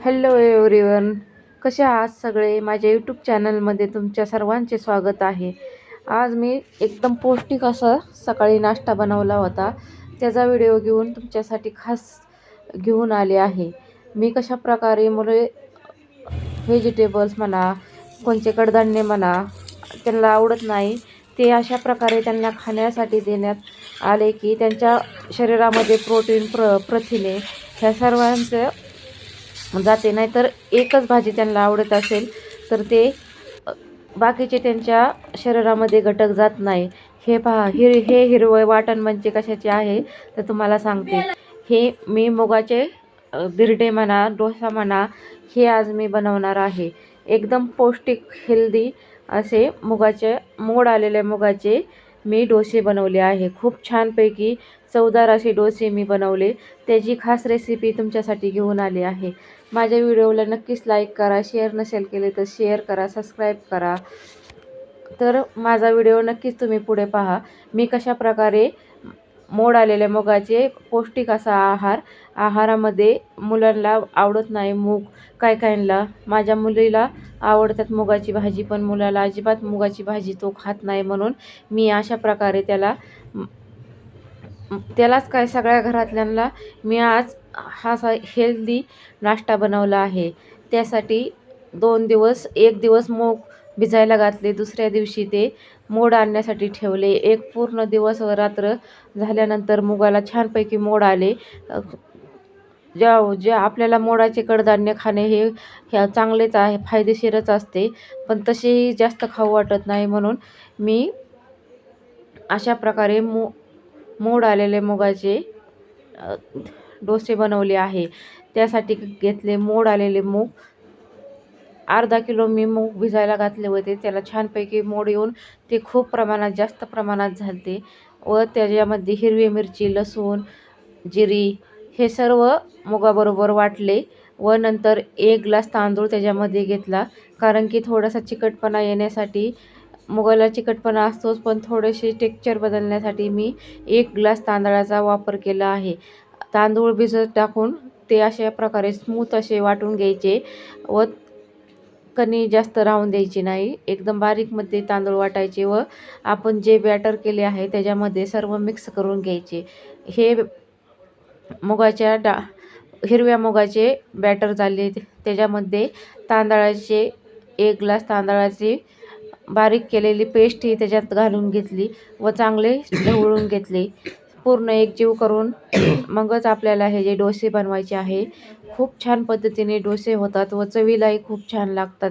Hello everyone कसे आहात सगळे? माझ्या यूट्यूब चॅनलमध्ये तुमच्या सर्वांचे स्वागत आहे. आज मी एकदम पौष्टिक असा सकाळी नाश्ता बनवला होता. त्याचा व्हिडिओ घेऊन तुमच्यासाठी खास घेऊन आले आहे. मी कशा प्रकारे मुले व्हेजिटेबल्स म्हणा कोणते कडधान्य म्हणा त्यांना आवडत नाही ते अशा प्रकारे त्यांना खाण्यासाठी देण्यात आले की त्यांच्या शरीरामध्ये प्रोटीन प्र प्रथिने ह्या सर्वांचं जाते. नाहीतर एकच भाजी त्यांना आवडत असेल तर ते बाकीचे त्यांच्या शरीरामध्ये घटक जात नाही. हे पहा हिर हे हिरवं वाटण म्हणजे कशाचे आहे तर तुम्हाला सांगते. हे मी मुगाचे बिरडे म्हणा डोसा म्हणा हे आज मी बनवणार आहे. एकदम पौष्टिक हेल्दी असे मुगाचे मोड आलेले मुगाचे मी डोसे बनवले आहे. खूप छानपैकी चवदार असे डोसे मी बनवले. त्याची खास रेसिपी तुमच्यासाठी घेऊन आली आहे. माझ्या व्हिडिओला नक्कीच लाईक करा शेअर नसेल केले तर शेअर करा सबस्क्राईब करा. तर माझा व्हिडिओ नक्कीच तुम्ही पुढे पहा. मी कशा प्रकारे मोड आलेल्या मुगाचे पौष्टिक असा आहार आहारामध्ये मुलांना आवडत नाही मूग काय कायला माझ्या मुलीला आवडतात मुगाची भाजी पण मुलाला अजिबात मुगाची भाजी तो खात नाही म्हणून मी अशा प्रकारे त्याला त्यालाच काय सगळ्या घरातल्यांना मी आज हा असा हेल्दी नाश्ता बनवला आहे. त्यासाठी दोन दिवस एक दिवस मूग भिजायला घातले दुसऱ्या दिवशी ते मोड आणण्यासाठी ठेवले. एक पूर्ण दिवस व रात्र झाल्यानंतर मुगाला छानपैकी मोड आले. ज्या ज्या जे आपल्याला मोडाचे कडधान्य खाणे हे ह्या चांगलेच आहे फायदेशीरच असते पण तसेही जास्त खाऊ वाटत नाही म्हणून मी अशा प्रकारे मो मोड आलेले मुगाचे डोसे बनवले आहे. त्यासाठी घेतले मोड आलेले मूग. अर्धा किलो मी मूग भिजायला घातले होते. त्याला छानपैकी मोड येऊन ते खूप प्रमाणात जास्त प्रमाणात झालते व त्याच्यामध्ये हिरवी मिरची लसूण जिरी हे सर्व मुगाबरोबर वाटले व नंतर एक ग्लास तांदूळ त्याच्यामध्ये घेतला. कारण की थोडासा चिकटपणा येण्यासाठी मुगाला चिकटपणा असतोच पण थोडेसे टेक्चर बदलण्यासाठी मी एक ग्लास तांदळाचा वापर केला आहे. तांदूळ भिजत टाकून ते अशा प्रकारे स्मूथ असे वाटून घ्यायचे व कणी जास्त राहून द्यायची नाही. एकदम बारीकमध्ये तांदूळ वाटायचे व आपण जे बॅटर केले आहे त्याच्यामध्ये सर्व मिक्स करून घ्यायचे. हे मुगाच्या डा हिरव्या मुगाचे बॅटर झाले. त्याच्यामध्ये तांदळाचे एक ग्लास तांदळाचे बारीक केलेली पेस्ट ही त्याच्यात घालून घेतली व चांगले ढवळून घेतले. पूर्ण एकजीव करून मगच आपल्याला हे जे डोसे बनवायचे आहे खूप छान पद्धतीने डोसे होतात व चवीलाही खूप छान लागतात.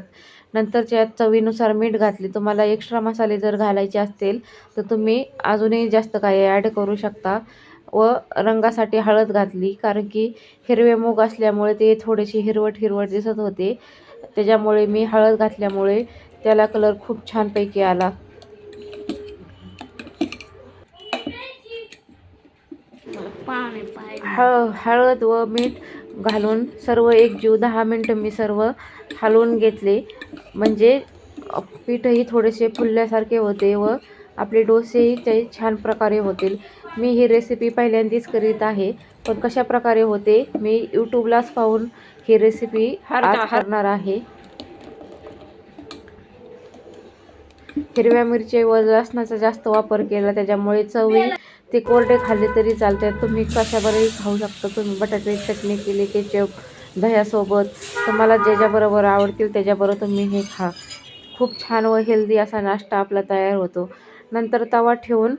नंतरच्या चवीनुसार मीठ घातले. तुम्हाला एक्स्ट्रा मसाले जर घालायचे असतील तर तुम्ही अजूनही जास्त काही ॲड करू शकता. व रंगासाठी हळद घातली कारण की हिरवे मूग असल्यामुळे ते थोडेसे हिरवट हिरवट दिसत होते. त्याच्यामुळे मी हळद घातल्यामुळे त्याला कलर खूप छानपैकी आला. हळ हळद व मीठ घालून सर्व एकजीव दहा मिनटं मी सर्व हलवून घेतले. म्हणजे पीठही थोडेसे फुलल्यासारखे होते व आपले डोसेही ते छान प्रकारे होतील. मी ही रेसिपी पहिल्यांदाच करीत आहे. पण कशा प्रकारे होते मी यूट्यूबलाच पाहून ही रेसिपी करणार आहे. हिरव्या मिरची व लसणाचा जास्त वापर केला त्याच्यामुळे चवी ते कोरडे खाल्ले तरी चालते तुम्ही कशाबरोबरही खाऊ शकता. तुम्ही बटाट्याची चटणी केली केचप दह्यासोबत तुम्हाला ज्याच्याबरोबर आवडतील त्याच्याबरोबर तुम्ही हे खा. खूप छान व हेल्दी असा नाश्ता आपला तयार होतो. नंतर तवा ठेवून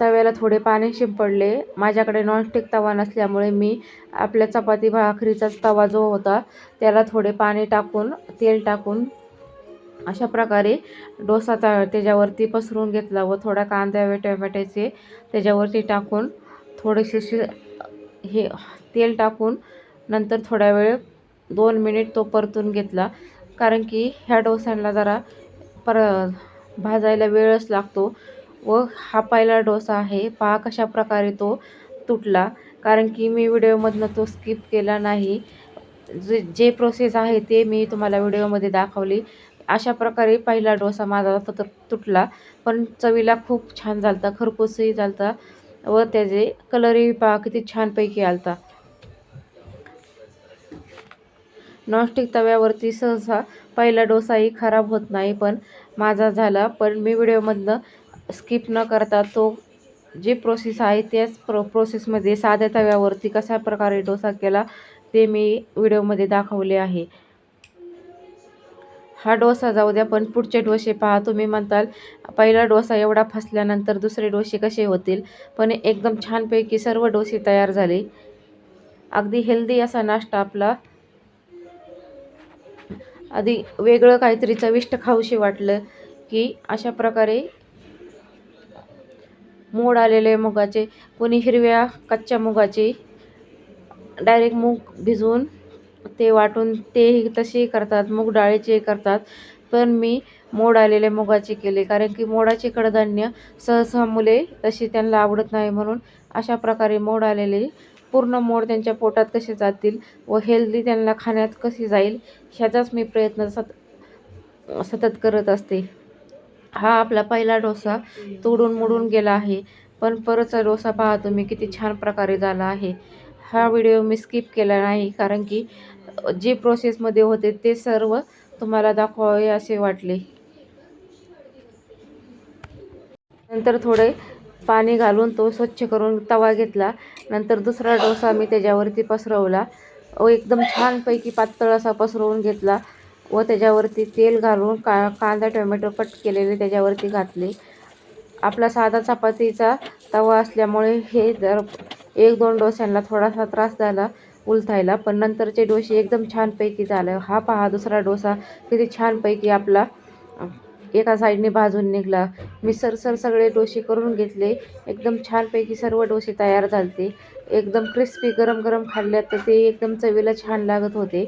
तव्याला थोडे पाणी शिंपडले. माझ्याकडे नॉनस्टिक तवा नसल्यामुळे मी आपल्या चपाती भाकरीचाच तवा जो होता त्याला थोडे पाणी टाकून तेल टाकून अशा प्रकारे डोसा ता त्याच्यावरती पसरून घेतला व थोडा कांदा व टोमॅटोचे त्याच्यावरती टाकून थोडेसे शि हे तेल टाकून नंतर थोड्या वेळ दोन मिनिट तो परतून घेतला. कारण की ह्या डोस्यांना जरा पर भाजायला वेळच लागतो व हा पहिला डोसा आहे. पहा कशा प्रकारे तो तुटला. कारण की मी व्हिडिओमधनं तो स्किप केला नाही. जे जे प्रोसेस आहे ते मी तुम्हाला व्हिडिओमध्ये दाखवली. अशा प्रकारे पहिला डोसा माझा तो तर तुटला पण चवीला खूप छान झालता खरपूसही झालता व त्याचे कलरही पहा किती छानपैकी आलता. नॉनस्टिक तव्यावरती सहसा पहिला डोसाही खराब होत नाही पण माझा झाला पण मी व्हिडिओमधनं स्किप न करता तो जी प्रोसेस आहे त्याच प्रो प्रोसेसमध्ये साध्या तव्यावरती कशा प्रकारे डोसा केला ते मी व्हिडिओमध्ये दाखवले आहे. हा डोसा जाऊ द्या पण पुढचे डोसे पहा. तुम्ही म्हणताल पहिला डोसा एवढा फसल्यानंतर दुसरे डोसे कसे होतील? पण एकदम छानपैकी सर्व डोसे तयार झाले. अगदी हेल्दी असा नाश्ता आपला. आधी वेगळं काहीतरी चविष्ट खाऊशी वाटलं की अशा प्रकारे मोड आलेले मुगाचे. कोणी हिरव्या कच्च्या मुगाचे डायरेक्ट मूग भिजवून ते वाटून तेही तसेही करतात मूग डाळीचे करतात. पण मी मोड आलेले मुगाचे केले कारण की मोडाचे कडधान्य सहसा मुले तशी त्यांना आवडत नाही म्हणून अशा प्रकारे मोड आलेले पूर्ण मोड त्यांच्या पोटात कसे जातील व हेल्दी त्यांना खाण्यात कशी जाईल ह्याचाच मी प्रयत्न सत सतत करत असते. हा आपला पहिला डोसा तोडून मोडून गेला आहे पण परतचा डोसा पाहतो तुम्ही किती छान प्रकारे झाला आहे. हा व्हिडिओ मी स्किप केला नाही कारण की जे प्रोसेसमध्ये होते ते सर्व तुम्हाला दाखवावे असे वाटले. नंतर थोडे पाणी घालून तो स्वच्छ करून तवा घेतला. नंतर दुसरा डोसा मी त्याच्यावरती पसरवला. व एकदम छानपैकी पातळ असा पसरवून घेतला व त्याच्यावरती तेल घालून का कांदा टोमॅटो कट केलेले त्याच्यावरती घातले. आपला साधा चपातीचा तवा असल्यामुळे हे जर एक दोन डोस्यांना थोडासा त्रास झाला उलथायला पण नंतरचे डोसे एकदम छानपैकी झालं. हा पहा दुसरा डोसा किती छानपैकी आपला एका साईडने भाजून निघला. मी सरसर सगळे डोसे करून घेतले. एकदम छानपैकी सर्व डोसे तयार झाले एकदम क्रिस्पी गरम गरम खाल्ल्यात तर ते एकदम चवीला छान लागत होते.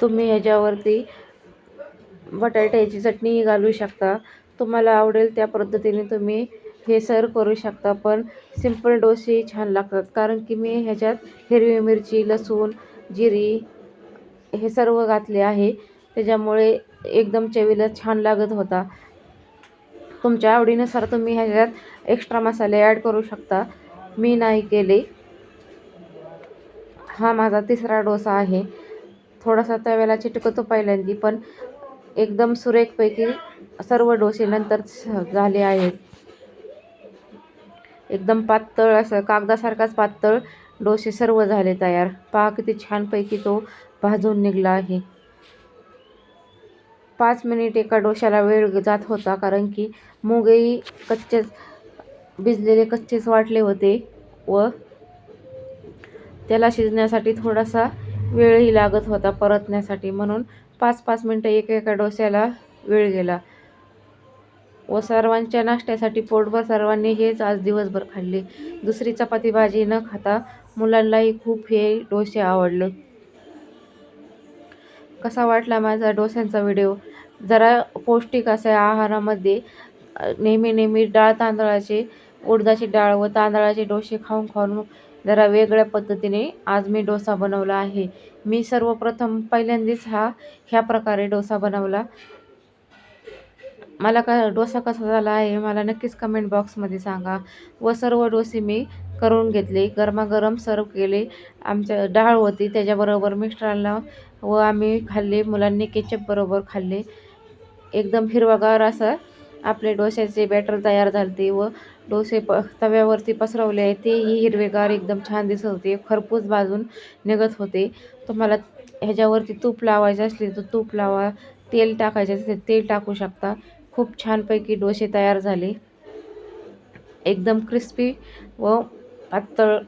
तुम्ही ह्याच्यावरती बटाट्याची चटणीही घालू शकता. तुम्हाला आवडेल त्या पद्धतीने तुम्ही हे सर्व करू शकता पण सिंपल डोसेही छान लागतात. कारण की मी ह्याच्यात हिरवी मिरची लसूण जिरी हे सर्व घातले आहे. त्याच्यामुळे एकदम चवीला छान लागत होता. तुमच्या आवडीनुसार तुम्ही ह्याच्यात एक्स्ट्रा मसाले ॲड करू शकता. मी नाही केले. हा माझा तिसरा डोसा आहे. थोडासा तव्याला चिटकतो पहिल्यांदी पण एकदम सुरेखपैकी सर्व डोसे नंतर झाले आहेत. एकदम पातळ असं कागदासारखाच पातळ डोसे सर्व झाले तयार. पहा किती छानपैकी तो भाजून निघला आहे. पाच मिनिट एका डोश्याला वेळ जात होता कारण की मुगही कच्चेच भिजलेले कच्चेच वाटले होते व त्याला शिजण्यासाठी थोडासा वेळही लागत होता परतण्यासाठी. म्हणून पाच पाच मिनटं एक एका डोस्याला वेळ गेला. व सर्वांच्या नाश्त्यासाठी पोटभर सर्वांनी हेच आज दिवसभर खाल्ले. दुसरी चपाती भाजी न खाता मुलांनाही खूप हे डोसे आवडले. कसा वाटला माझा डोस्यांचा व्हिडिओ? जरा पौष्टिक असा आहारामध्ये नेहमी नेहमी डाळ तांदळाचे उडदाची डाळ व तांदळाचे डोसे खाऊन खाऊन जरा वेगळ्या पद्धतीने आज मी डोसा बनवला आहे. मी सर्वप्रथम पहिल्यांदाच हा ह्या प्रकारे डोसा बनवला. मला का डोसा कसा झाला आहे मला नक्कीच कमेंट बॉक्समध्ये सांगा. व सर्व डोसे मी करून घेतले. गरमागरम सर्व केले. आमच्या डाळ होती त्याच्याबरोबर मिस्टरांना व आम्ही खाल्ले. मुलांनी केचपबरोबर खाल्ले. एकदम हिरवागार असं आपले डोश्याचे बॅटर तयार झाले व डोसे प तव्यावरती पसरवले आहे. तेही हिरवेगार एकदम छान दिसत होते. खरपूस भाजून निघत होते. तुम्हाला ह्याच्यावरती तूप लावायचं असले तर तूप लावा. तेल टाकायचे असते तेल टाकू शकता. खूप छानपैकी डोसे तयार झाले. एकदम क्रिस्पी व पातळ.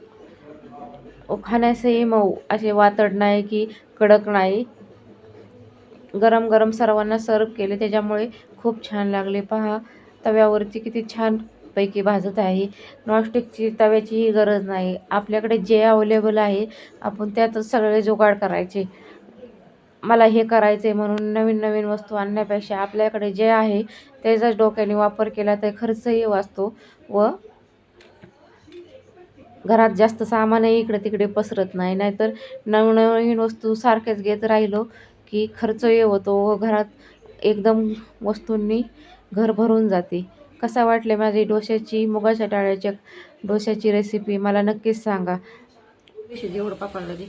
खाण्यासही मऊ असे वातड नाही की कडक नाही. गरम गरम सर्वांना सर्व केले. त्याच्यामुळे खूप छान लागले. पहा तव्यावरती किती छान पैकी भाजत आहे. नॉनस्टिकची तव्याचीही गरज नाही. आपल्याकडे जे अवेलेबल आहे आपण त्यातच सगळे जुगाड करायचे. मला हे करायचे म्हणून नवीन नवीन वस्तू आणण्यापेक्षा आपल्याकडे जे आहे त्याचाच डोक्याने वापर केला तर खर्चही वाचतो व घरात जास्त सामानही इकडे तिकडे पसरत नाही. नाहीतर नवनवीन वस्तू सारख्याच घेत राहिलो की खर्चही होतो व घरात एकदम वस्तूंनी घर भरून जाते. कसा वाटले माझी डोश्याची मुगाच्या डाळ्याच्या डोश्याची रेसिपी मला नक्कीच सांगा. जेवढं पापडलं ते.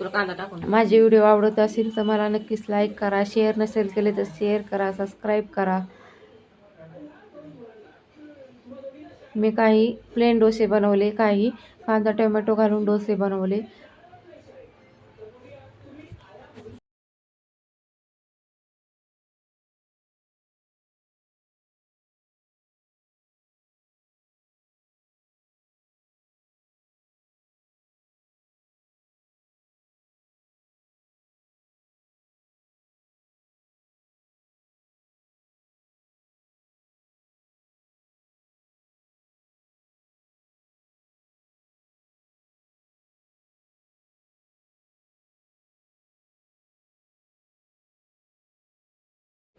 तुला कांदा टाकून माझे व्हिडिओ आवडत असेल तर मला नक्कीच लाईक करा. शेअर नसेल केले तर शेअर करा. सबस्क्राईब करा. मी काही प्लेन डोसे बनवले काही कांदा टोमॅटो घालून डोसे बनवले.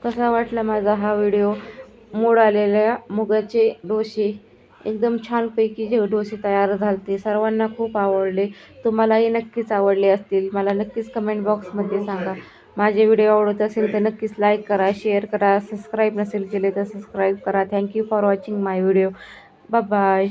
कसा वाटला माझा हा व्हिडिओ? मोड आलेल्या मुगाचे डोसे. एकदम छानपैकी जे डोसे तयार झालते सर्वांना खूप आवडले. तुम्हालाही नक्कीच आवडले असतील. मला नक्कीच कमेंट बॉक्समध्ये सांगा. माझे व्हिडिओ आवडत असेल तर नक्कीच लाईक करा शेअर करा. सबस्क्राईब नसेल केले तर सबस्क्राईब करा. Thank you for watching my video bye